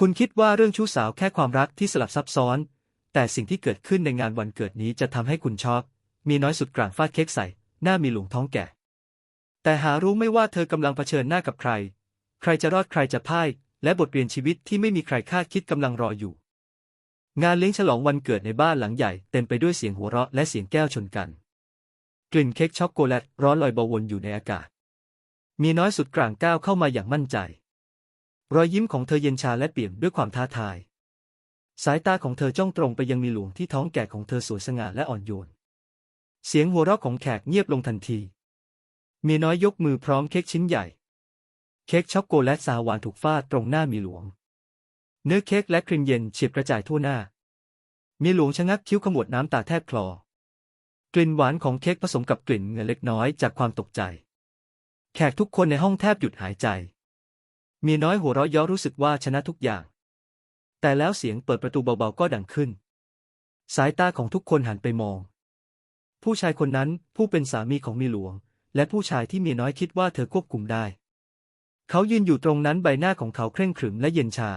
คุณคิดว่าเรื่องชู้สาวแค่ความรักที่สลับซับซ้อน แต่สิ่งที่เกิดขึ้นในงานวันเกิดนี้จะทำให้คุณช็อกมีน้อยสุดกลางฟาดเค้กใส่ หน้ามีหลวงท้องแก่ แต่หารู้ไม่ว่าเธอกำลังเผชิญหน้ากับใคร ใครจะรอดใครจะพ่าย และบทเรียนชีวิตที่ไม่มีใครคาดคิดกำลังรออยู่ งานเลี้ยงฉลองวันเกิดในบ้านหลังใหญ่เต็มไปด้วยเสียงหัวเราะและเสียงแก้วชนกัน กลิ่นเค้กช็อกโกแลตร้อนลอยเบาวนอยู่ในอากาศ มีน้อยสุดกลางก้าวเข้ามาอย่างมั่นใจ รอยยิ้มของเธอเย็นชาและเปี่ยมด้วยความท้าทาย สายตาของเธอจ้องตรงไปยังมีหลวงที่ท้องแก่ของเธอสวยสง่าและอ่อนโยน เสียงหัวเราะของแขกเงียบลงทันทีมีน้อยยกมือพร้อมเค้กชิ้นใหญ่ เค้กช็อกโกแลตสาหวานถูกฟาดตรงหน้ามีหลวง เนื้อเค้กและครีมเย็นเฉียบกระจายทั่วหน้า มีหลวงชะงักคิ้วขมวดน้ำตาแทบคลอ กลิ่นหวานของเค้กผสมกับกลิ่นเงือเล็กน้อยจากความตกใจ แขกทุกคนในห้องแทบหยุดหายใจ มีน้อยหัวเราะย้อรู้สึกว่าชนะทุกอย่าง แต่แล้วเสียงเปิดประตูเบาๆก็ดังขึ้น สายตาของทุกคนหันไปมอง ผู้ชายคนนั้นผู้เป็นสามีของมีหลวง และผู้ชายที่มีน้อยคิดว่าเธอควบคุมได้ เขายืนอยู่ตรงนั้นใบหน้าของเขาเคร่งขรึมและเย็นชา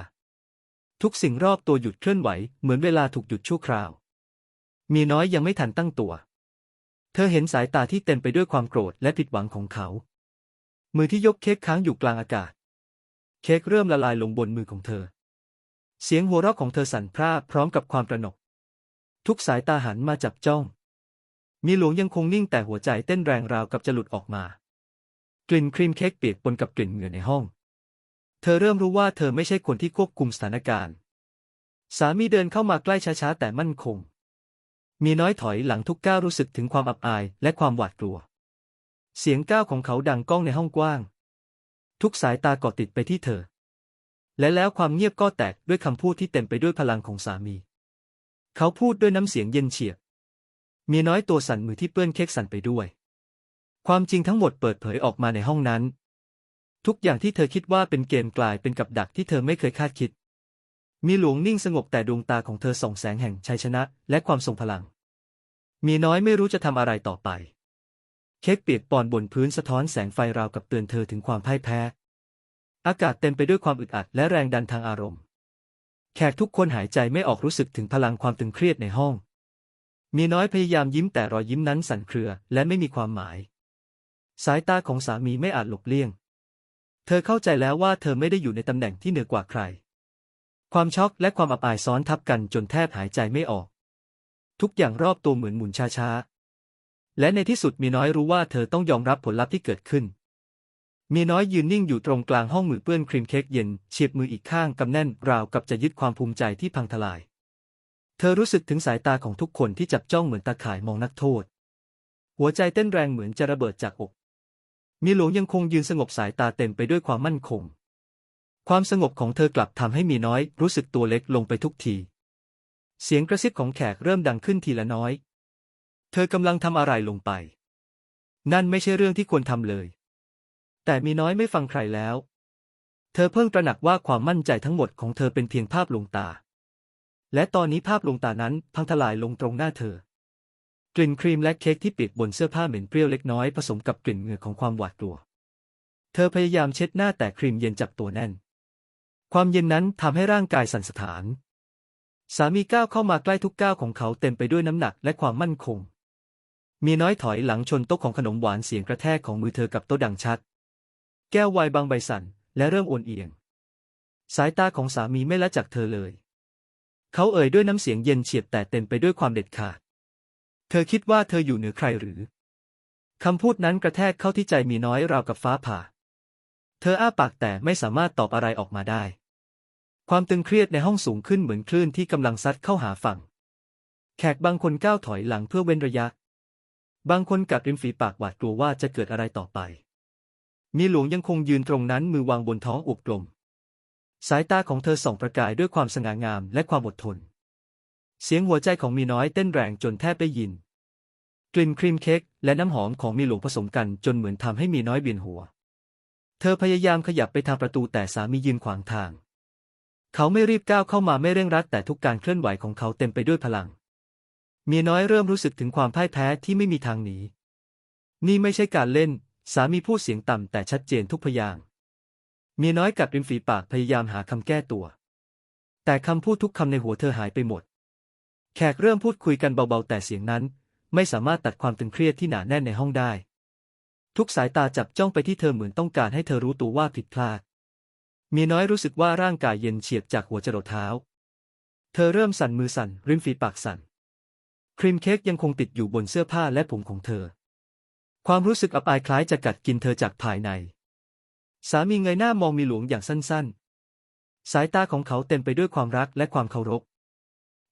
ทุกสิ่งรอบตัวหยุดเคลื่อนไหว เหมือนเวลาถูกหยุดชั่วคราวมีน้อยยังไม่ทันตั้งตัว เธอเห็นสายตาที่เต็มไปด้วยความโกรธและผิดหวังของเขา มือที่ยกเค้กค้างอยู่กลางอากาศ ค้กเริ่มละลายลงบนมือของเธอ เสียงหัวเราะของเธอสั่นพร่าพร้อมกับความตระหนก ทุกสายตาหันมาจับจ้อง มีหลวงยังคงนิ่งแต่หัวใจเต้นแรงราวกับจะหลุดออกมา กลิ่นครีมเค้กเปียกปนกับกลิ่นเหงื่อในห้อง เธอเริ่มรู้ว่าเธอไม่ใช่คนที่ควบคุมสถานการณ์ สามีเดินเข้ามาใกล้ช้าๆแต่มั่นคง มีน้อยถอยหลังทุกก้าวรู้สึกถึงความอับอายและความหวาดกลัว เสียงก้าวของเขาดังก้องในห้องกว้าง ทุกสายตาเกาะติดไปที่เธอ และแล้วความเงียบก็แตกด้วยคำพูดที่เต็มไปด้วยพลังของสามี เขาพูดด้วยน้ำเสียงเย็นเฉียบมีน้อยตัวสั่นมือที่เปื้อนเค้กสั่นไปด้วย ความจริงทั้งหมดเปิดเผยออกมาในห้องนั้น ทุกอย่างที่เธอคิดว่าเป็นเกมกลายเป็นกับดักที่เธอไม่เคยคาดคิด มีหลวงนิ่งสงบแต่ดวงตาของเธอส่องแสงแห่งชัยชนะ และความทรงพลัง มีน้อยไม่รู้จะทำอะไรต่อไป เค้กเปียกปอนบนพื้นสะท้อนแสงไฟราวกับเตือนเธอถึงความพ่ายแพ้ อากาศเต็มไปด้วยความอึดอัดและแรงดันทางอารมณ์ แขกทุกคนหายใจไม่ออกรู้สึกถึงพลังความตึงเครียดในห้อง มีน้อยพยายามยิ้มแต่รอยยิ้มนั้นสั่นเครือและไม่มีความหมาย สายตาของสามีไม่อาจหลบเลี่ยง เธอเข้าใจแล้วว่าเธอไม่ได้อยู่ในตำแหน่งที่เหนือกว่าใคร ความช็อกและความอับอายซ้อนทับกันจนแทบหายใจไม่ออก ทุกอย่างรอบตัวเหมือนหมุนช้าๆ และในที่สุดมีน้อยรู้ว่าเธอต้องยอมรับผลลัพธ์ที่เกิดขึ้น มีน้อยยืนนิ่งอยู่ตรงกลางห้องมือเปื้อนครีมเค้กเย็นเฉียบมืออีกข้างกำแน่นราวกับจะยึดความภูมิใจที่พังทลาย เธอรู้สึกถึงสายตาของทุกคนที่จับจ้องเหมือนตาข่ายมองนักโทษ หัวใจเต้นแรงเหมือนจะระเบิดจากอก มีหลวงยังคงยืนสงบสายตาเต็มไปด้วยความมั่นคง ความสงบของเธอกลับทำให้มีน้อยรู้สึกตัวเล็กลงไปทุกที เสียงกระซิบของแขกเริ่มดังขึ้นทีละน้อย เธอกำลังทำอะไรลงไป นั่นไม่ใช่เรื่องที่ควรทำเลย แต่มีน้อยไม่ฟังใครแล้ว เธอเพิ่งตระหนักว่าความมั่นใจทั้งหมดของเธอเป็นเพียงภาพลวงตา และตอนนี้ภาพลวงตานั้นพังทลายลงตรงหน้าเธอ กลิ่นครีมและเค้กที่ปียกบนเสื้อผ้าเหม็นเปรี้ยวเล็กน้อยผสมกับกลิ่นเหงื่อของความหวาดกลัว เธอพยายามเช็ดหน้าแต่ครีมเย็นจับตัวแน่น ความเย็นนั้นทำให้ร่างกายสั่นสะท้านสามีก้าวเข้ามาใกล้ทุกก้าวของเขาเต็มไปด้วยน้ำหนักและความมั่นคง มีน้อยถอยหลังชนโต๊ะของขนมหวานเสียงกระแทกของมือเธอกับโต๊ะดังชัด แก้ววน์บางใบสั่น และเริ่มโอนเอียง สายตาของสามีไม่ละจากเธอเลย เขาเอ่ยด้วยน้ำเสียงเย็นเฉียบแต่เต็มไปด้วยความเด็ดขาด เธอคิดว่าเธออยู่เหนือใครหรือคำพูดนั้นกระแทกเข้าที่ใจมีน้อยราวกับฟ้าผ่า เธออ้าปากแต่ไม่สามารถตอบอะไรออกมาได้ ความตึงเครียดในห้องสูงขึ้นเหมือนคลื่นที่กำลังซัดเข้าหาฝั่ง แขกบางคนก้าวถอยหลังเพื่อเว้นระยะ บางคนกัดริมฝีปากหวาดกลัวว่าจะเกิดอะไรต่อไป มีหลวงยังคงยืนตรงนั้นมือวางบนท้องอวบกลม สายตาของเธอส่องประกายด้วยความสง่างามและความอดทน เสียงหัวใจของมีน้อยเต้นแรงจนแทบได้ยิน กลิ่นครีมเค้กและน้ำหอมของมีหลวงผสมกันจนเหมือนทำให้มีน้อยเบียนหัว เธอพยายามขยับไปทางประตูแต่สามียืนขวางทาง เขาไม่รีบก้าวเข้ามาไม่เร่งรัดแต่ทุกการเคลื่อนไหวของเขาเต็มไปด้วยพลัง เมียน้อยเริ่มรู้สึกถึงความพ่ายแพ้ที่ไม่มีทางหนี นี่ไม่ใช่การเล่น สามีพูดเสียงต่ำแต่ชัดเจนทุกพยาง เมียน้อยกัดริมฝีปากพยายามหาคำแก้ตัว แต่คำพูดทุกคำในหัวเธอหายไปหมด แขกเริ่มพูดคุยกันเบาๆ แต่เสียงนั้น ไม่สามารถตัดความตึงเครียดที่หนาแน่นในห้องได้ ทุกสายตาจับจ้องไปที่เธอเหมือนต้องการให้เธอรู้ตัวว่าผิดพลาด เมียน้อยรู้สึกว่าร่างกายเย็นเฉียบจากหัวจรดเท้า เธอเริ่มสั่นมือสั่นริมฝีปากสั่น ครีมเค้กยังคงติดอยู่บนเสื้อผ้าและผมของเธอ ความรู้สึกอับอายคล้ายจะกัดกินเธอจากภายใน สามีเงยหน้ามองมีหลวงอย่างสั้นๆ สายตาของเขาเต็มไปด้วยความรักและความเคารพ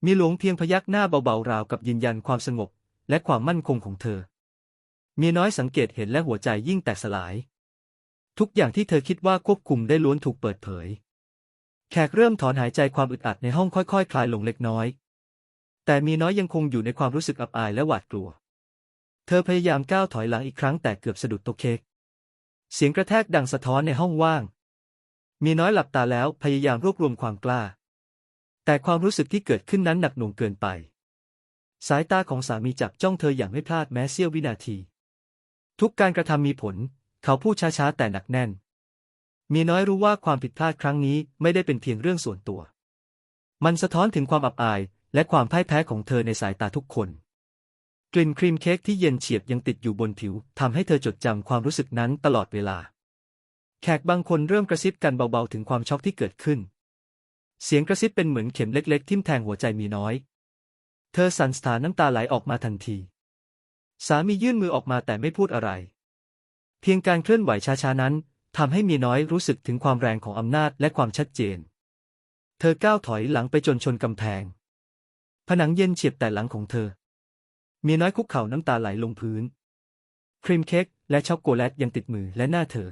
มีหลวงเพียงพยักหน้าเบาๆราวกับยืนยันความสงบ และความมั่นคงของเธอ มีน้อยสังเกตเห็นและหัวใจยิ่งแตกสลาย ทุกอย่างที่เธอคิดว่าควบคุมได้ล้วนถูกเปิดเผย แขกเริ่มถอนหายใจความอึดอัดในห้องค่อยๆคลายลงเล็กน้อย แต่มีน้อยยังคงอยู่ในความรู้สึกอับอายและหวาดกลัว เธอพยายามก้าวถอยหลังอีกครั้งแต่เกือบสะดุดโต๊ะเค้ก เสียงกระแทกดังสะท้อนในห้องว่าง มีน้อยหลับตาแล้วพยายามรวบรวมความกล้า แต่ความรู้สึกที่เกิดขึ้นนั้นหนักหน่วงเกินไป สายตาของสามีจับจ้องเธออย่างไม่พลาดแม้เสี้ยววินาที ทุกการกระทำมีผล เขาพูดช้าๆแต่หนักแน่น มีน้อยรู้ว่าความผิดพลาดครั้งนี้ไม่ได้เป็นเพียงเรื่องส่วนตัว มันสะท้อนถึงความอับอาย และความพ่ายแพ้ของเธอในสายตาทุกคน กลิ่นครีมเค้กที่เย็นเฉียบยังติดอยู่บนผิวทำให้เธอจดจำความรู้สึกนั้นตลอดเวลา แขกบางคนเริ่มกระซิบกันเบาๆถึงความช็อกที่เกิดขึ้น เสียงกระซิบเป็นเหมือนเข็มเล็ก ๆ ทิ่มแทงหัวใจมีน้อย เธอสั่นสถานน้ำตาไหลออกมาทันที สามียื่นมือออกมาแต่ไม่พูดอะไร เพียงการเคลื่อนไหวช้าๆนั้นทำให้มีน้อยรู้สึกถึงความแรงของอำนาจและความชัดเจน เธอก้าวถอยหลังไปจนชนกำแพง ผนังเย็นเฉียบแต่หลังของเธอมีน้อยคุกเข่าน้ำตาไหลลงพื้น ครีมเค้กและช็อกโกแลตยังติดมือและหน้าเธอ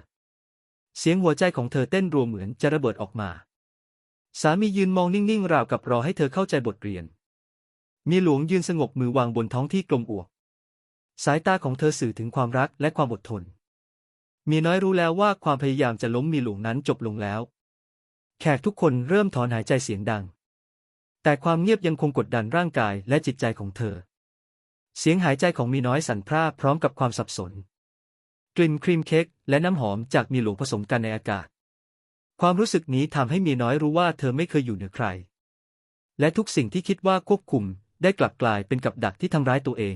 เสียงหัวใจของเธอเต้นรัวเหมือนจะระเบิดออกมา สามียืนมองนิ่งๆ ราวกับรอให้เธอเข้าใจบทเรียนมีหลวงยืนสงบมือวางบนท้องที่กลมอวบสายตาของเธอสื่อถึงความรักและความอดทนมีน้อยรู้แล้วว่าความพยายามจะล้มมีหลวงนั้นจบลงแล้ว แขกทุกคนเริ่มถอนหายใจเสียงดัง แต่ความเงียบยังคงกดดันร่างกายและจิตใจของเธอ เสียงหายใจของมีน้อยสั่นพร่าพร้อมกับความสับสน กลิ่นครีมเค้กและน้ำหอมจากมีหลวงผสมกันในอากาศ ความรู้สึกนี้ทำให้มีน้อยรู้ว่าเธอไม่เคยอยู่เหนือใคร และทุกสิ่งที่คิดว่าควบคุมได้กลับกลายเป็นกับดักที่ทำร้ายตัวเอง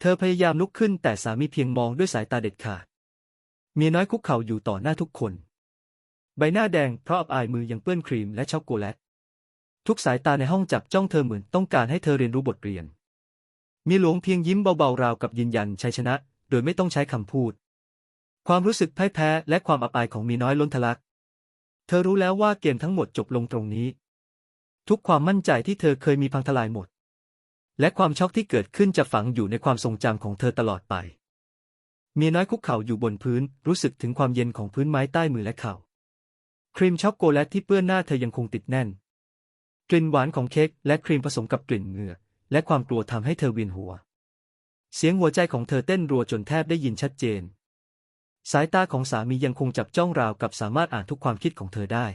เธอพยายามลุกขึ้นแต่สามีเพียงมองด้วยสายตาเด็ดขาดมีน้อยคุกเข่าอยู่ต่อหน้าทุกคน ใบหน้าแดงเพราะอับอายมือยังเปื้อนครีมและช็อกโกแลต ทุกสายตาในห้องจับจ้องเธอเหมือนต้องการให้เธอเรียนรู้บทเรียน มีหลวงเพียงยิ้มเบาๆราวกับยืนยันชัยชนะ โดยไม่ต้องใช้คำพูด ความรู้สึกพ่ายแพ้และความอับอายของมีน้อยล้นทะลัก เธอรู้แล้วว่าเกมทั้งหมดจบลงตรงนี้ ทุกความมั่นใจที่เธอเคยมีพังทลายหมด และความช็อกที่เกิดขึ้นจะฝังอยู่ในความทรงจำของเธอตลอดไปมีน้อยคุกเข่าอยู่บนพื้น รู้สึกถึงความเย็นของพื้นไม้ใต้มือและเข่า ครีมช็อกโกแลตที่เปื้อนหน้าเธอยังคงติดแน่น กลิ่นหวานของเค้กและครีมผสมกับกลิ่นเหงื่อและความกลัวทำให้เธอเวียนหัว เสียงหัวใจของเธอเต้นรัวจนแทบได้ยินชัดเจน สายตาของสามียังคงจับจ้องราวกับสามารถอ่านทุกความคิดของเธอได้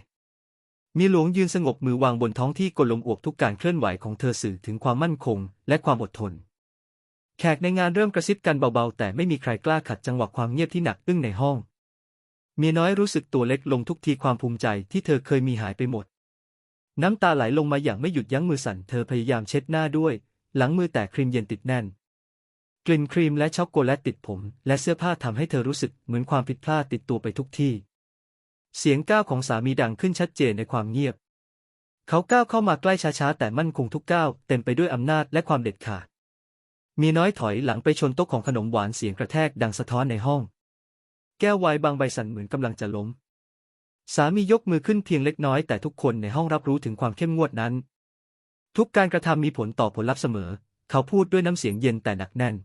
มีหลวงยืนสงบมือวางบนท้องที่กลมอวบทุกการเคลื่อนไหวของเธอสื่อถึงความมั่นคงและความอดทน แขกในงานเริ่มกระซิบกันเบาๆ แต่ไม่มีใครกล้าขัดจังหวะความเงียบที่หนักอึ้งในห้อง เมียน้อยรู้สึกตัวเล็กลงทุกทีความภูมิใจที่เธอเคยมีหายไปหมด น้ำตาไหลลงมาอย่างไม่หยุดยั้งมือสั่นเธอพยายามเช็ดหน้าด้วย หลังมือแต่ครีมเย็นติดแน่น กลิ่นครีมและช็อกโกแลตติดผม และเสื้อผ้าทำให้เธอรู้สึกเหมือนความผิดพลาดติดตัวไปทุกที่ เสียงก้าวของสามีดังขึ้นชัดเจนในความเงียบ เขาก้าวเข้ามาใกล้ช้าๆแต่มั่นคงทุกก้าวเต็มไปด้วยอำนาจและความเด็ดขาด มีน้อยถอยหลังไปชนโต๊ะของขนมหวานเสียงกระแทกดังสะท้อนในห้อง แก้วไวน์บางใบสั่นเหมือนกำลังจะล้ม สามียกมือขึ้นเพียงเล็กน้อยแต่ทุกคนในห้องรับรู้ถึงความเข้มงวดนั้น ทุกการกระทำมีผลต่อผลลัพธ์เสมอ เขาพูดด้วยน้ำเสียงเย็นแต่หนักแน่น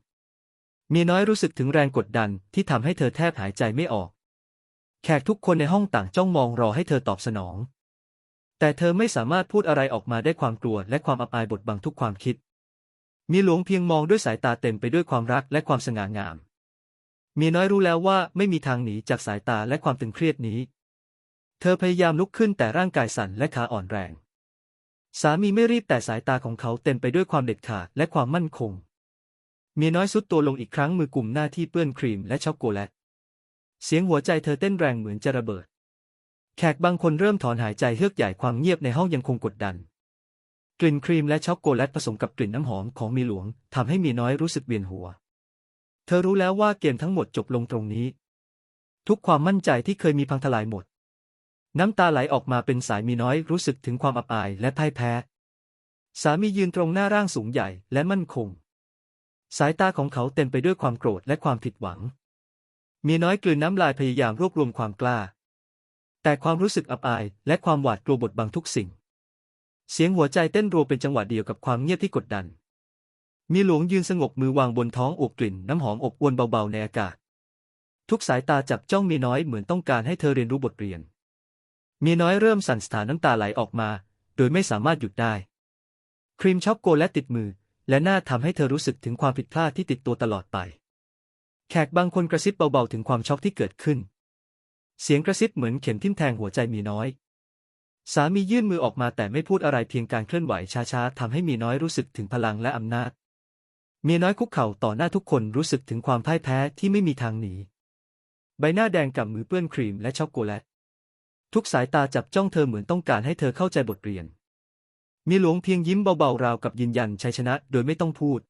มีน้อยรู้สึกถึงแรงกดดันที่ทำให้เธอแทบหายใจไม่ออก แขกทุกคนในห้องต่างจ้องมองรอให้เธอตอบสนอง แต่เธอไม่สามารถพูดอะไรออกมาได้ความกลัวและความอับอายบดบังทุกความคิด มีหลวงเพียงมองด้วยสายตาเต็มไปด้วยความรักและความสง่างามมีน้อยรู้แล้วว่าไม่มีทางหนีจากสายตาและความตึงเครียดนี้ เธอพยายามลุกขึ้นแต่ร่างกายสั่นและขาอ่อนแรง สามีไม่รีบแต่สายตาของเขาเต็มไปด้วยความเด็ดขาดและความมั่นคงมีน้อยสุดตัวลงอีกครั้งมือกลุ่มหน้าที่เปื้อนครีมและช็อกโกแลต เสียงหัวใจเธอเต้นแรงเหมือนจะระเบิด แขกบางคนเริ่มถอนหายใจเฮือกใหญ่ความเงียบในห้องยังคงกดดัน กลิ่นครีมและช็อกโกแลตผสมกับกลิ่นน้ำหอมของมีหลวงทำให้มีน้อยรู้สึกเวียนหัว เธอรู้แล้วว่าเกมทั้งหมดจบลงตรงนี้ ทุกความมั่นใจที่เคยมีพังทลายหมด น้ำตาไหลออกมาเป็นสายมีน้อยรู้สึกถึงความอับอายและพ่ายแพ้ สามียืนตรงหน้าร่างสูงใหญ่และมั่นคง สายตาของเขาเต็มไปด้วยความโกรธและความผิดหวัง มีน้อยกลืนน้ำลายพยายามรวบรวมความกล้า แต่ความรู้สึกอับอายและความหวาดกลัวบดบังทุกสิ่ง เสียงหัวใจเต้นรัวเป็นจังหวะเดียวกับความเงียบที่กดดัน มีหลวงยืนสงบมือวางบนท้องอบกลิ่นน้ำหอมอบอวนเบาๆในอากาศ ทุกสายตาจับจ้องมีน้อยเหมือนต้องการให้เธอเรียนรู้บทเรียน มีน้อยเริ่มสั่นสถานน้ำตาไหลออกมา โดยไม่สามารถหยุดได้ ครีมช็อกโกแลตติดมือ และหน้าทำให้เธอรู้สึกถึงความผิดพลาดที่ติดตัวตลอดไป แขกบางคนกระซิบเบาๆถึงความช็อกที่เกิดขึ้น เสียงกระซิบเหมือนเข็มทิ่มแทงหัวใจมีน้อย สามียื่นมือออกมาแต่ไม่พูดอะไรเพียงการเคลื่อนไหวช้าๆทำให้มีน้อยรู้สึกถึงพลังและอำนาจมีน้อยคุกเข่าต่อหน้าทุกคนรู้สึกถึงความพ่ายแพ้ที่ไม่มีทางหนีใบหน้าแดงกับมือเปื้อนครีมและช็อกโกแลต ทุกสายตาจับจ้องเธอเหมือนต้องการให้เธอเข้าใจบทเรียน มีหลวงเพียงยิ้มเบาๆราวกับยืนยันชัยชนะโดยไม่ต้องพูด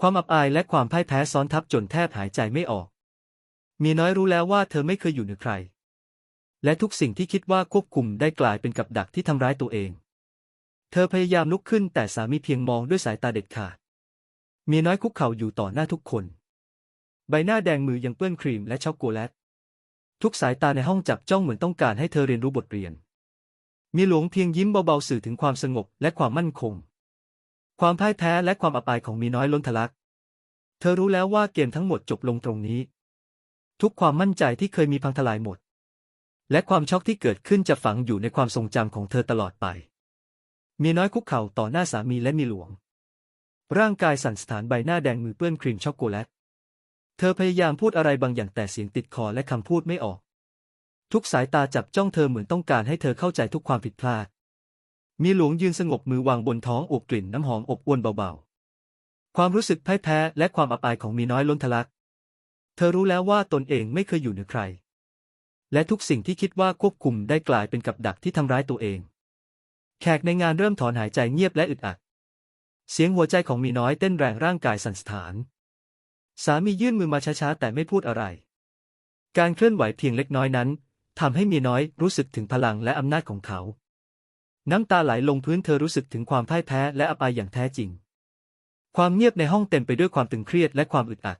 ความอับอายและความพ่ายแพ้ซ้อนทับจนแทบหายใจไม่ออก มีน้อยรู้แล้วว่าเธอไม่เคยอยู่เหนือใคร และทุกสิ่งที่คิดว่าควบคุมได้กลายเป็นกับดักที่ทำร้ายตัวเอง เธอพยายามลุกขึ้นแต่สามีเพียงมองด้วยสายตาเด็ดขาด มีน้อยคุกเข่าอยู่ต่อหน้าทุกคน ใบหน้าแดงมือยังเปื้อนครีมและช็อกโกแลต ทุกสายตาในห้องจับจ้องเหมือนต้องการให้เธอเรียนรู้บทเรียน มีหลวงเพียงยิ้มเบาๆสื่อถึงความสงบและความมั่นคง ความพ่ายแพ้และความอับอายของมีน้อยล้นทะลัก เธอรู้แล้วว่าเกมทั้งหมดจบลงตรงนี้ ทุกความมั่นใจที่เคยมีพังทลายหมด และความช็อกที่เกิดขึ้นจะฝังอยู่ในความทรงจำของเธอตลอดไป มีน้อยคุกเข่าต่อหน้าสามีและมีหลวง ร่างกายสั่นสถานใบหน้าแดงมือเปื้อนครีมช็อกโกแลต เธอพยายามพูดอะไรบางอย่างแต่เสียงติดคอและคำพูดไม่ออก ทุกสายตาจับจ้องเธอเหมือนต้องการให้เธอเข้าใจทุกความผิดพลาด มีหลวงยืนสงบมือวางบนท้องอบกลิ่นน้ำหอมอบอวนเบาๆ ความรู้สึกพ่ายแพ้และความอับอายของมีน้อยล้นทะลัก เธอรู้แล้วว่าตนเองไม่เคยอยู่เหนือใคร และทุกสิ่งที่คิดว่าควบคุมได้กลายเป็นกับดักที่ทำร้ายตัวเอง แขกในงานเริ่มถอนหายใจเงียบและอึดอัด เสียงหัวใจของมีน้อยเต้นแรงร่างกายสั่นสะท้าน สามียื่นมือมาช้าๆแต่ไม่พูดอะไร การเคลื่อนไหวเพียงเล็กน้อยนั้นทำให้มีน้อยรู้สึกถึงพลังและอำนาจของเขา น้ำตาไหลลงพื้นเธอรู้สึกถึงความพ่ายแพ้และอับอายอย่างแท้จริง ความเงียบในห้องเต็มไปด้วยความตึงเครียดและความอึดอัด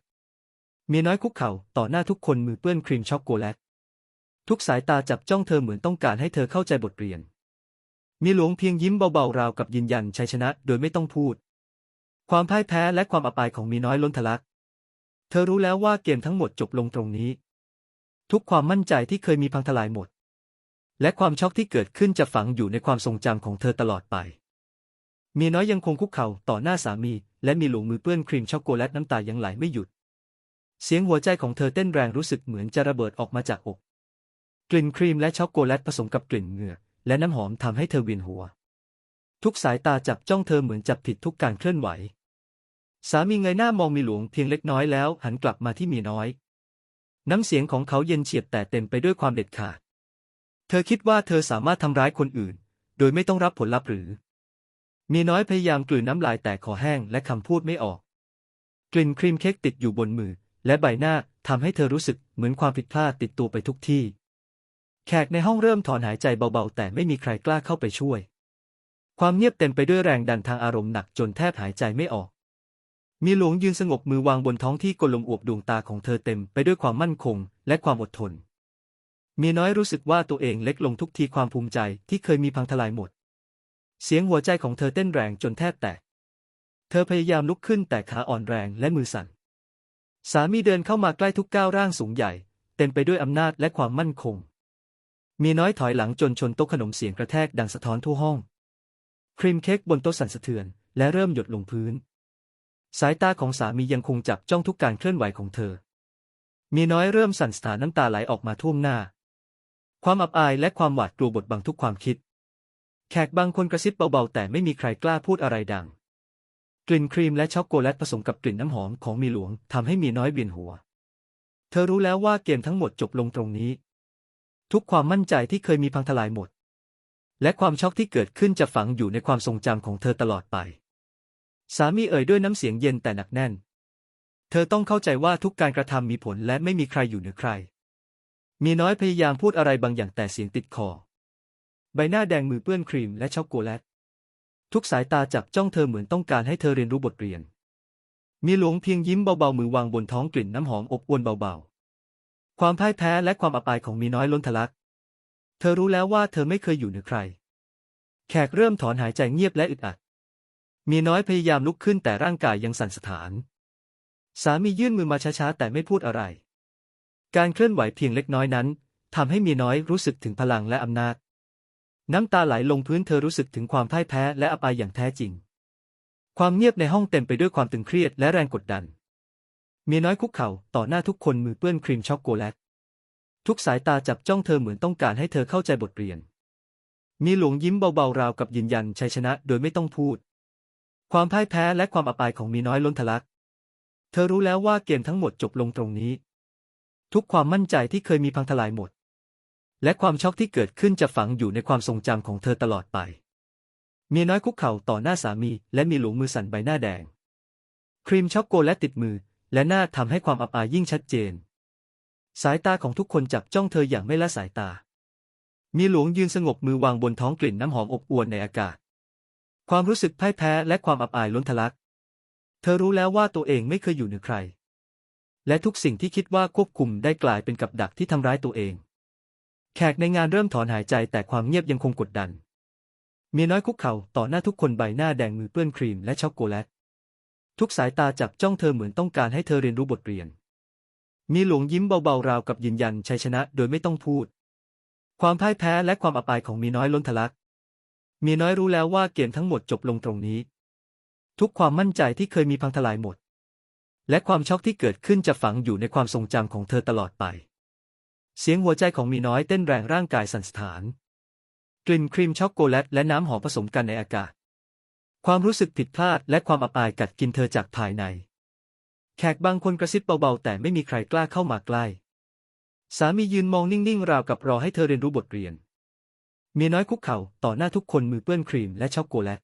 มีน้อยคุกเข่าต่อหน้าทุกคนมือเปื้อนครีมช็อกโกแลต ทุกสายตาจับจ้องเธอเหมือนต้องการให้เธอเข้าใจบทเรียน มีหลวงเพียงยิ้มเบาๆราวกับยืนยันชัยชนะโดยไม่ต้องพูด ความพ่ายแพ้และความอับอายของมีน้อยล้นทะลัก เธอรู้แล้วว่าเกมทั้งหมดจบลงตรงนี้ ทุกความมั่นใจที่เคยมีพังทลายหมด และความช็อกที่เกิดขึ้นจะฝังอยู่ในความทรงจำของเธอตลอดไป เมียน้อยยังคงคุกเข่าต่อหน้าสามี และมีหลวงมือเปื้อนครีมช็อกโกแลตน้ำตายังไหลไม่หยุด เสียงหัวใจของเธอเต้นแรงรู้สึกเหมือนจะระเบิดออกมาจากอก กลิ่นครีมและช็อกโกแลตผสมกับกลิ่นเหงื่อและน้ำหอมทำให้เธอเวียนหัว ทุกสายตาจับจ้องเธอเหมือนจับผิดทุกการเคลื่อนไหว สามีเงยหน้ามองมีหลวงเพียงเล็กน้อยแล้วหันกลับมาที่มีน้อย น้ำเสียงของเขาเย็นเฉียบแต่เต็มไปด้วยความเด็ดขาด เธอคิดว่าเธอสามารถทำร้ายคนอื่น โดยไม่ต้องรับผลลัพธ์หรือ มีน้อยพยายามกลืนน้ำลายแต่คอแห้งและคำพูดไม่ออก กลิ่นครีมเค้กติดอยู่บนมือ และใบหน้าทำให้เธอรู้สึกเหมือนความผิดพลาดติดตัวไปทุกที่ แขกในห้องเริ่มถอนหายใจเบาๆ แต่ไม่มีใครกล้าเข้าไปช่วย ความเงียบเต็มไปด้วยแรงดันทางอารมณ์หนักจนแทบหายใจไม่ออก มีหลวงยืนสงบมือวางบนท้องที่กลมอวบดวงตาของเธอเต็มไปด้วยความมั่นคงและความอดทนมีน้อยรู้สึกว่าตัวเองเล็กลงทุกทีความภูมิใจที่เคยมีพังทลายหมด เสียงหัวใจของเธอเต้นแรงจนแทบแตก เธอพยายามลุกขึ้นแต่ขาอ่อนแรงและมือสั่น สามีเดินเข้ามาใกล้ทุกก้าวร่างสูงใหญ่ เต็มไปด้วยอำนาจและความมั่นคงมีน้อยถอยหลังจนชนโต๊ะขนมเสียงกระแทกดังสะท้อนทั่วห้อง ครีมเค้กบนโต๊ะสั่นสะเทือนและเริ่มหยดลงพื้น สายตาของสามียังคงจับจ้องทุกการเคลื่อนไหวของเธอมีน้อยเริ่มสั่นสถานน้ำตาไหลออกมาท่วมหน้า ความอับอายและความหวาดกลัวบดบังทุกความคิด แขกบางคนกระซิบเบาๆ แต่ไม่มีใครกล้าพูดอะไรดัง กลิ่นครีมและช็อกโกแลตผสมกับกลิ่นน้ำหอมของมีหลวงทำให้มีน้อยเวียนหัว เธอรู้แล้วว่าเกมทั้งหมดจบลงตรงนี้ ทุกความมั่นใจที่เคยมีพังทลายหมด และความช็อกที่เกิดขึ้นจะฝังอยู่ในความทรงจำของเธอตลอดไป สามีเอ่ยด้วยน้ำเสียงเย็นแต่หนักแน่น เธอต้องเข้าใจว่าทุกการกระทำมีผลและไม่มีใครอยู่เหนือใคร มีน้อยพยายามพูดอะไรบางอย่างแต่เสียงติดคอ ใบหน้าแดงมือเปื้อนครีมและช็อกโกแลต ทุกสายตาจับจ้องเธอเหมือนต้องการให้เธอเรียนรู้บทเรียน มีหลวงเพียงยิ้มเบาๆมือวางบนท้องกลิ่นน้ำหอมอบอวลเบาๆ ความพ่ายแพ้และความอับอายของมีน้อยล้นทะลัก เธอรู้แล้วว่าเธอไม่เคยอยู่เหนือใคร แขกเริ่มถอนหายใจเงียบและอึดอัด มีน้อยพยายามลุกขึ้นแต่ร่างกายยังสั่นสะท้าน สามียื่นมือมาช้าๆแต่ไม่พูดอะไร การเคลื่อนไหวเพียงเล็กน้อยนั้นทำให้มีน้อยรู้สึกถึงพลังและอำนาจ น้ำตาไหลลงพื้นเธอรู้สึกถึงความพ่ายแพ้และอับอายอย่างแท้จริง ความเงียบในห้องเต็มไปด้วยความตึงเครียดและแรงกดดันมีน้อยคุกเข่าต่อหน้าทุกคนมือเปื้อนครีมช็อกโกแลต ทุกสายตาจับจ้องเธอเหมือนต้องการให้เธอเข้าใจบทเรียน มีหลวงยิ้มเบาๆราวกับยืนยันชัยชนะโดยไม่ต้องพูด ความพ่ายแพ้และความอับอายของมีน้อยล้นทะลัก เธอรู้แล้วว่าเกมทั้งหมดจบลงตรงนี้ ทุกความมั่นใจที่เคยมีพังทลายหมด และความช็อกที่เกิดขึ้นจะฝังอยู่ในความทรงจำของเธอตลอดไปมีน้อยคุกเข่าต่อหน้าสามี และมีหลวงมือสั่นใบหน้าแดง ครีมช็อกโกแลตติดมือ และหน้าทำให้ความอับอายยิ่งชัดเจน สายตาของทุกคนจับจ้องเธออย่างไม่ละสายตา มีหลวงยืนสงบมือวางบนท้องกลิ่นน้ำหอมอบอวลในอากาศ ความรู้สึกพ่ายแพ้และความอับอายล้นทะลัก เธอรู้แล้วว่าตัวเองไม่เคยอยู่เหนือใคร และทุกสิ่งที่คิดว่าควบคุมได้กลายเป็นกับดักที่ทำร้ายตัวเอง แขกในงานเริ่มถอนหายใจแต่ความเงียบยังคงกดดันมีน้อยคุกเข่าต่อหน้าทุกคนใบหน้าแดงมือเปื้อนครีมและช็อกโกแลต ทุกสายตาจับจ้องเธอเหมือนต้องการให้เธอเรียนรู้บทเรียน มีหลวงยิ้มเบาๆราวกับยืนยันชัยชนะโดยไม่ต้องพูด ความพ่ายแพ้และความอับอายของมีน้อยล้นทะลัก มีน้อยรู้แล้วว่าเกมทั้งหมดจบลงตรงนี้ ทุกความมั่นใจที่เคยมีพังทลายหมด และความช็อกที่เกิดขึ้นจะฝังอยู่ในความทรงจำของเธอตลอดไป เสียงหัวใจของมีน้อยเต้นแรงร่างกายสั่นสะท้าน กลิ่นครีมช็อกโกแลตและน้ำหอมผสมกันในอากาศ ความรู้สึกผิดพลาดและความอับอายกัดกินเธอจากภายใน แขกบางคนกระซิบเบาๆแต่ไม่มีใครกล้าเข้ามาใกล้ สามียืนมองนิ่งๆ ราวกับรอให้เธอเรียนรู้บทเรียน มีน้อยคุกเข่าต่อหน้าทุกคนมือเปื้อนครีมและช็อกโกแลต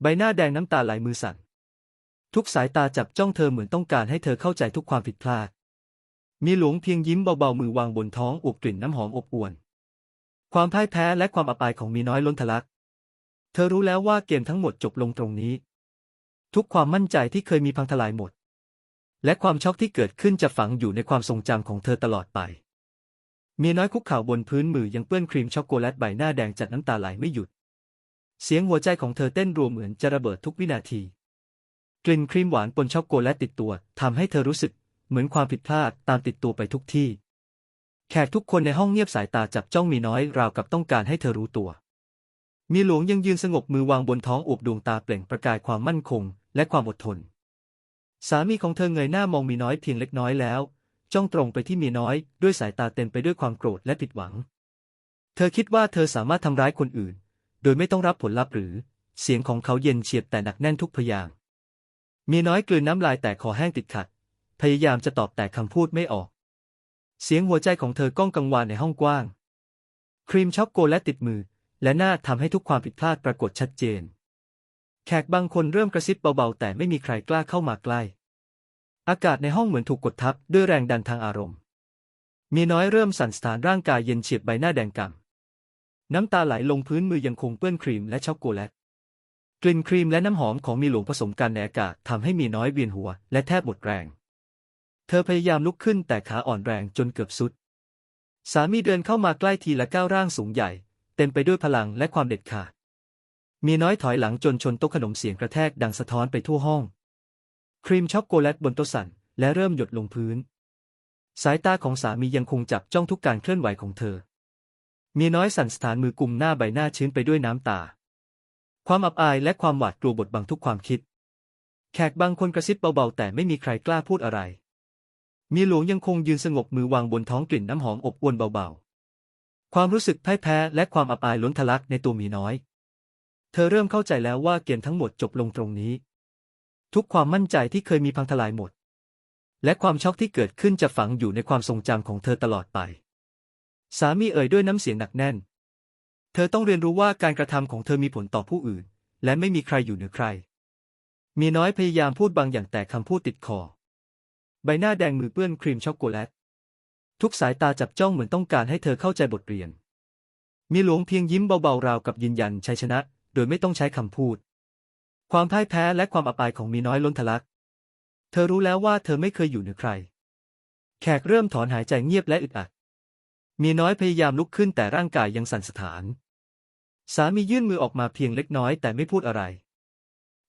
ใบหน้าแดงน้ำตาไหลมือสั่น ทุกสายตาจับจ้องเธอเหมือนต้องการให้เธอเข้าใจทุกความผิดพลาด มีหลวงเพียงยิ้มเบาๆมือวางบนท้องอบกลิ่นน้ำหอมอบอวลความพ่ายแพ้และความอับอายของมีน้อยล้นทะลัก เธอรู้แล้วว่าเกมทั้งหมดจบลงตรงนี้ ทุกความมั่นใจที่เคยมีพังทลายหมด และความช็อกที่เกิดขึ้นจะฝังอยู่ในความทรงจำของเธอตลอดไป มีน้อยคุกเข่าบนพื้นมือยังเปื้อนครีมช็อกโกแลตใบหน้าแดงจัดน้ำตาไหลไม่หยุด เสียงหัวใจของเธอเต้นรัวเหมือนจะระเบิดทุกวินาที กลิ่นครีมหวานปนช็อกโกแลตติดตัวทำให้เธอรู้สึกเหมือนความผิดพลาดตามติดตัวไปทุกที่ แขกทุกคนในห้องเงียบสายตาจับจ้องมีน้อยราวกับต้องการให้เธอรู้ตัว มีหลวงยังยืนสงบมือวางบนท้องอบดวงตาเปล่งประกายความมั่นคงและความอดทน สามีของเธอเงยหน้ามองมีน้อยเพียงเล็กน้อยแล้ว จ้องตรงไปที่มีน้อย ด้วยสายตาเต็มไปด้วยความโกรธและผิดหวัง เธอคิดว่าเธอสามารถทำร้ายคนอื่น โดยไม่ต้องรับผลลัพธ์หรือ เสียงของเขาเย็นเฉียบแต่หนักแน่นทุกพยางค์มีน้อยกลืนน้ำลายแต่คอแห้งติดขัด พยายามจะตอบแต่คำพูดไม่ออก เสียงหัวใจของเธอก้องกังวานในห้องกว้าง ครีมช็อกโกแลตติดมือ และหน้าทำให้ทุกความผิดพลาดปรากฏชัดเจน แขกบางคนเริ่มกระซิบเบาๆ แต่ไม่มีใครกล้าเข้ามาใกล้ อากาศในห้องเหมือนถูกกดทับด้วยแรงดันทางอารมณ์ มีน้อยเริ่มสั่นสะท้านร่างกายเย็นเฉียบใบหน้าแดงก่ำน้ำตาไหลลงพื้นมือยังคงเปื้อนครีมและช็อกโกแลต กลิ่นครีมและน้ำหอมของมีหลวงผสมกันในอากาศทำให้มีน้อยเวียนหัวและแทบหมดแรง เธอพยายามลุกขึ้นแต่ขาอ่อนแรงจนเกือบสุด สามีเดินเข้ามาใกล้ทีละก้าวร่างสูงใหญ่ เต็มไปด้วยพลังและความเด็ดขาด มีน้อยถอยหลังจนชนโต๊ะขนมเสียงกระแทกดังสะท้อนไปทั่วห้อง ครีมช็อกโกแลตบนโต๊ะสั่นและเริ่มหยดลงพื้น สายตาของสามียังคงจับจ้องทุกการเคลื่อนไหวของเธอมีน้อยสั่นสถานมือกุมหน้าใบหน้าชื้นไปด้วยน้ำตา ความอับอายและความหวาดกลัวบดบังทุกความคิด แขกบางคนกระซิบเบาๆ แต่ไม่มีใครกล้าพูดอะไรมีหลวงยังคงยืนสงบมือวางบนท้องกลิ่นน้ำหอมอบอวลเบาๆ ความรู้สึกพ่ายแพ้และความอับอายล้นทะลักในตัวมีน้อย เธอเริ่มเข้าใจแล้วว่าเกมทั้งหมดจบลงตรงนี้ ทุกความมั่นใจที่เคยมีพังทลายหมด และความช็อกที่เกิดขึ้นจะฝังอยู่ในความทรงจำของเธอตลอดไป สามีเอ่ยด้วยน้ำเสียงหนักแน่น เธอต้องเรียนรู้ว่าการกระทำของเธอมีผลต่อผู้อื่น และไม่มีใครอยู่เหนือใคร มีน้อยพยายามพูดบางอย่างแต่คำพูดติดคอ ใบหน้าแดงมือเปื้อนครีมช็อกโกแลต ทุกสายตาจับจ้องเหมือนต้องการให้เธอเข้าใจบทเรียน มีหลวงเพียงยิ้มเบาๆราวกับยืนยันชัยชนะ โดยไม่ต้องใช้คำพูด ความพ่ายแพ้และความอับอายของมีน้อยล้นทะลัก เธอรู้แล้วว่าเธอไม่เคยอยู่เหนือใคร แขกเริ่มถอนหายใจเงียบและอึดอัด มีน้อยพยายามลุกขึ้นแต่ร่างกายยังสั่นสะท้าน สามียื่นมือออกมาเพียงเล็กน้อยแต่ไม่พูดอะไร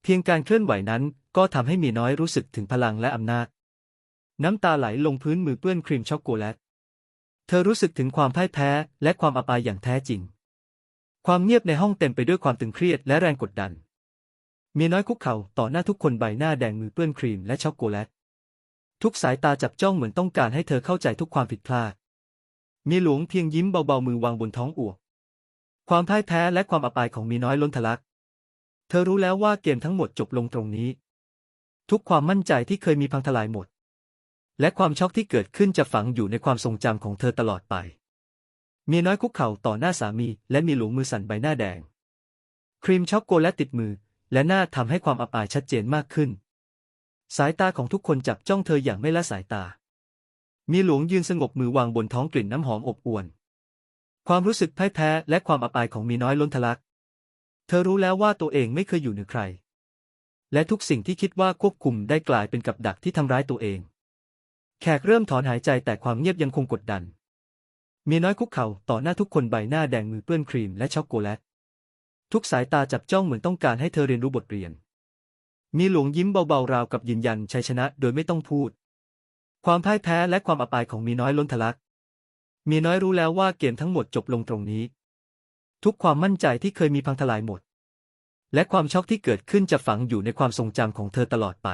เพียงการเคลื่อนไหวนั้นก็ทำให้มีน้อยรู้สึกถึงพลังและอำนาจ น้ำตาไหลลงพื้นมือเปื้อนครีมช็อกโกแลต เธอรู้สึกถึงความพ่ายแพ้และความอับอายอย่างแท้จริง ความเงียบในห้องเต็มไปด้วยความตึงเครียดและแรงกดดัน มีน้อยคุกเข่าต่อหน้าทุกคนใบหน้าแดงมือเปื้อนครีมและช็อกโกแลต ทุกสายตาจับจ้องเหมือนต้องการให้เธอเข้าใจทุกความผิดพลาดมีหลวงเพียงยิ้มเบาๆมือวางบนท้องอวก ความพ่ายแพ้และความอับอายของมีน้อยล้นทะลัก เธอรู้แล้วว่าเกมทั้งหมดจบลงตรงนี้ ทุกความมั่นใจที่เคยมีพังทลายหมด และความช็อกที่เกิดขึ้นจะฝังอยู่ในความทรงจำของเธอตลอดไปมีน้อยคุกเข่าต่อหน้าสามี และมีหลวงมือสั่นใบหน้าแดง ครีมช็อกโกแลตติดมือ และน้าทำให้ความอับอายชัดเจนมากขึ้น สายตาของทุกคนจับจ้องเธออย่างไม่ละสายตา มีหลวงยืนสงบมือวางบนท้องกลิ่นน้ำหอมอบอวล ความรู้สึกพ่ายแพ้และความอับอายของมีน้อยล้นทะลัก เธอรู้แล้วว่าตัวเองไม่เคยอยู่เหนือใคร และทุกสิ่งที่คิดว่าควบคุมได้กลายเป็นกับดักที่ทำร้ายตัวเอง แขกเริ่มถอนหายใจแต่ความเงียบยังคงกดดันมีน้อยคุกเข่าต่อหน้าทุกคนใบหน้าแดงมือเปื้อนครีมและช็อกโกแลต ทุกสายตาจับจ้องเหมือนต้องการให้เธอเรียนรู้บทเรียน มีหลวงยิ้มเบาๆราวกับยืนยันชัยชนะโดยไม่ต้องพูด ความพ่ายแพ้และความอับอายของมีน้อยล้นทะลัก มีน้อยรู้แล้วว่าเกมทั้งหมดจบลงตรงนี้ ทุกความมั่นใจที่เคยมีพังทลายหมด และความช็อกที่เกิดขึ้นจะฝังอยู่ในความทรงจำของเธอตลอดไป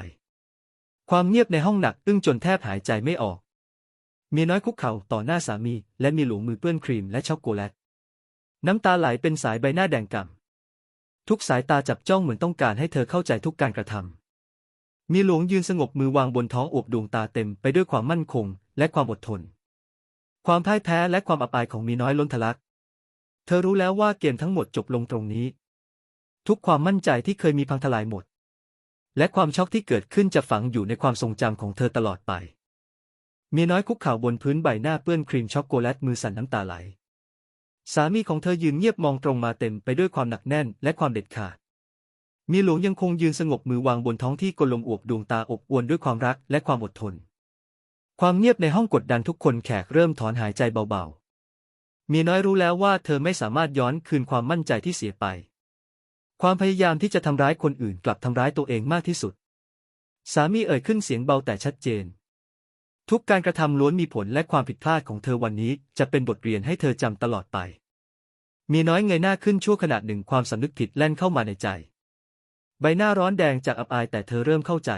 ความเงียบในห้องหนักอึ้งจนแทบหายใจไม่ออก มีน้อยคุกเข่าต่อหน้าสามี และมีหลวงมือเปื้อนครีมและช็อกโกแลต น้ำตาไหลเป็นสายใบหน้าแดงก่ำ ทุกสายตาจับจ้องเหมือนต้องการให้เธอเข้าใจทุกการกระทำมีหลวงยืนสงบมือวางบนท้องอวบดวงตาเต็มไปด้วยความมั่นคงและความอดทน ความพ่ายแพ้และความอับอายของมีน้อยล้นทะลัก เธอรู้แล้วว่าเกมทั้งหมดจบลงตรงนี้ ทุกความมั่นใจที่เคยมีพังทลายหมด และความช็อกที่เกิดขึ้นจะฝังอยู่ในความทรงจำของเธอตลอดไปมีน้อยคุกเข่าบนพื้นใบหน้าเปื้อนครีมช็อกโกแลตมือสั่นน้ำตาไหล สามีของเธอยืนเงียบมองตรงมาเต็มไปด้วยความหนักแน่นและความเด็ดขาดมีหลวงยังคงยืนสงบมือวางบนท้องที่กลมอวบดวงตาอบอวลด้วยความรักและความอดทน ความเงียบในห้องกดดันทุกคนแขกเริ่มถอนหายใจเบาๆมีน้อยรู้แล้วว่าเธอไม่สามารถย้อนคืนความมั่นใจที่เสียไป ความพยายามที่จะทำร้ายคนอื่นกลับทำร้ายตัวเองมากที่สุด สามีเอ่ยขึ้นเสียงเบาแต่ชัดเจน ทุกการกระทำล้วนมีผลและความผิดพลาดของเธอวันนี้ จะเป็นบทเรียนให้เธอจำตลอดไป มีน้อยเงยหน้าขึ้นชั่วขณะหนึ่งความสำนึกผิดแล่นเข้ามาในใจ ใบหน้าร้อนแดงจากอับอายแต่เธอเริ่มเข้าใจ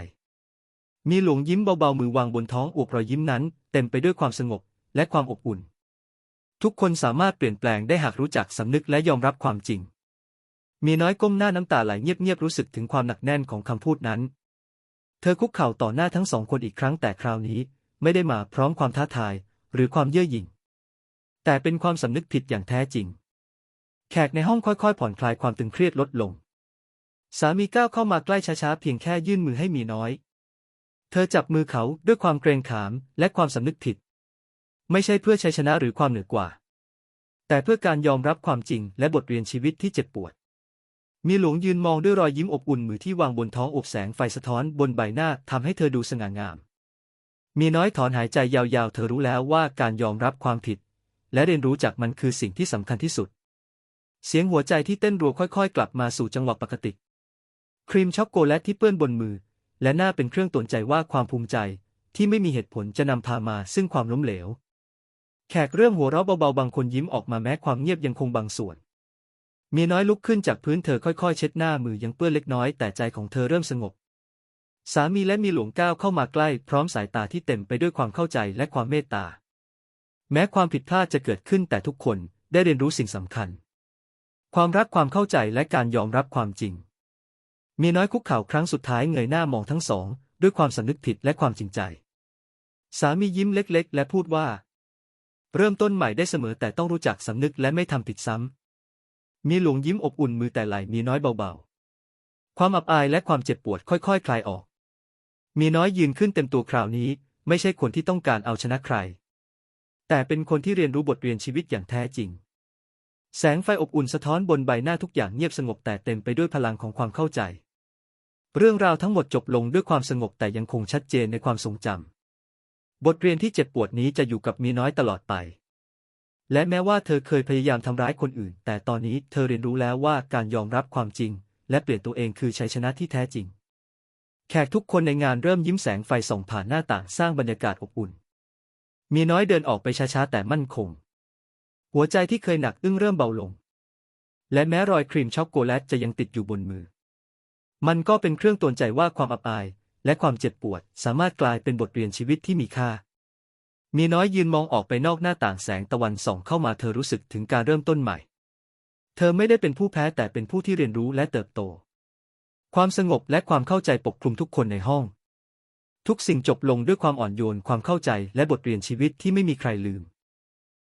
มีหลวงยิ้มเบาๆมือวางบนท้องอวบรอยยิ้มนั้น เต็มไปด้วยความสงบและความอบอุ่น ทุกคนสามารถเปลี่ยนแปลงได้หากรู้จักสำนึกและยอมรับความจริง มีน้อยก้มหน้าน้ำตาไหลเงียบๆรู้สึกถึงความหนักแน่นของคำพูดนั้น เธอคุกเข่าต่อหน้าทั้งสองคนอีกครั้งแต่คราวนี้ ไม่ได้มาพร้อมความท้าทาย หรือความเย่อหยิ่ง แต่เป็นความสำนึกผิดอย่างแท้จริง แขกในห้องค่อยๆ ผ่อนคลายความตึงเครียดลดลง สามีก้าวเข้ามาใกล้ช้าๆ เพียงแค่ยื่นมือให้มีน้อย เธอจับมือเขาด้วยความเกรงขามและความสำนึกผิด ไม่ใช่เพื่อชัยชนะหรือความเหนือกว่า แต่เพื่อการยอมรับความจริงและบทเรียนชีวิตที่เจ็บปวดมีหลวงยืนมองด้วยรอยยิ้มอบอุ่นมือที่วางบนท้องอบแสงไฟสะท้อนบนใบหน้าทำให้เธอดูสง่างาม มีน้อยถอนหายใจยาวๆ เธอรู้แล้วว่าการยอมรับความผิด และเรียนรู้จากมันคือสิ่งที่สำคัญที่สุด เสียงหัวใจที่เต้นรัวค่อยๆ กลับมาสู่จังหวะปกติ ครีมช็อกโกแลตที่เปื้อนบนมือ และหน้าเป็นเครื่องตือนใจว่าความภูมิใจ ที่ไม่มีเหตุผลจะนำพามาซึ่งความล้มเหลว แขกเริ่มหัวเราะเบาๆ บางคนยิ้มออกมาแม้ความเงียบยังคงบางส่วน มีน้อยลุกขึ้นจากพื้นเธอค่อยๆ เช็ดหน้ามือยังเปื้อนเล็กน้อยแต่ใจของเธอเริ่มสงบ สามีและมีหลวงก้าวเข้ามาใกล้พร้อมสายตาที่เต็มไปด้วยความเข้าใจและความเมตตา แม้ความผิดพลาดจะเกิดขึ้นแต่ทุกคนได้เรียนรู้สิ่งสำคัญ ความรักความเข้าใจและการยอมรับความจริง มีน้อยคุกเข่าครั้งสุดท้ายเงยหน้ามองทั้งสอง ด้วยความสำนึกผิดและความจริงใจ สามียิ้มเล็กๆ และพูดว่า เริ่มต้นใหม่ได้เสมอแต่ต้องรู้จักสำนึกและไม่ทำผิดซ้ำ มีหลวงยิ้มอบอุ่นมือแต่ไหลมีน้อยเบาๆ ความอับอายและความเจ็บปวดค่อยๆคลายออก มีน้อยยืนขึ้นเต็มตัวคราวนี้ ไม่ใช่คนที่ต้องการเอาชนะใคร แต่เป็นคนที่เรียนรู้บทเรียนชีวิตอย่างแท้จริง แสงไฟอบอุ่นสะท้อนบนใบหน้าทุกอย่างเงียบสงบแต่เต็มไปด้วยพลังของความเข้าใจ เรื่องราวทั้งหมดจบลงด้วยความสงบแต่ยังคงชัดเจนในความทรงจำบทเรียนที่เจ็บปวดนี้จะอยู่กับมีน้อยตลอดไป และแม้ว่าเธอเคยพยายามทำร้ายคนอื่น แต่ตอนนี้เธอเรียนรู้แล้วว่าการยอมรับความจริง และเปลี่ยนตัวเองคือชัยชนะที่แท้จริง แขกทุกคนในงานเริ่มยิ้มแสงไฟส่องผ่านหน้าต่างสร้างบรรยากาศอบอุ่นมีน้อยเดินออกไปช้าๆแต่มั่นคง หัวใจที่เคยหนักอึ้งเริ่มเบาลง และแม้รอยครีมช็อกโกแลตจะยังติดอยู่บนมือ มันก็เป็นเครื่องตือนใจว่าความอับอาย และความเจ็บปวดสามารถกลายเป็นบทเรียนชีวิตที่มีค่ามีน้อยยืนมองออกไปนอกหน้าต่างแสงตะวันส่องเข้ามาเธอรู้สึกถึงการเริ่มต้นใหม่ เธอไม่ได้เป็นผู้แพ้แต่เป็นผู้ที่เรียนรู้และเติบโต ความสงบและความเข้าใจปกคลุมทุกคนในห้อง ทุกสิ่งจบลงด้วยความอ่อนโยนความเข้าใจและบทเรียนชีวิตที่ไม่มีใครลืม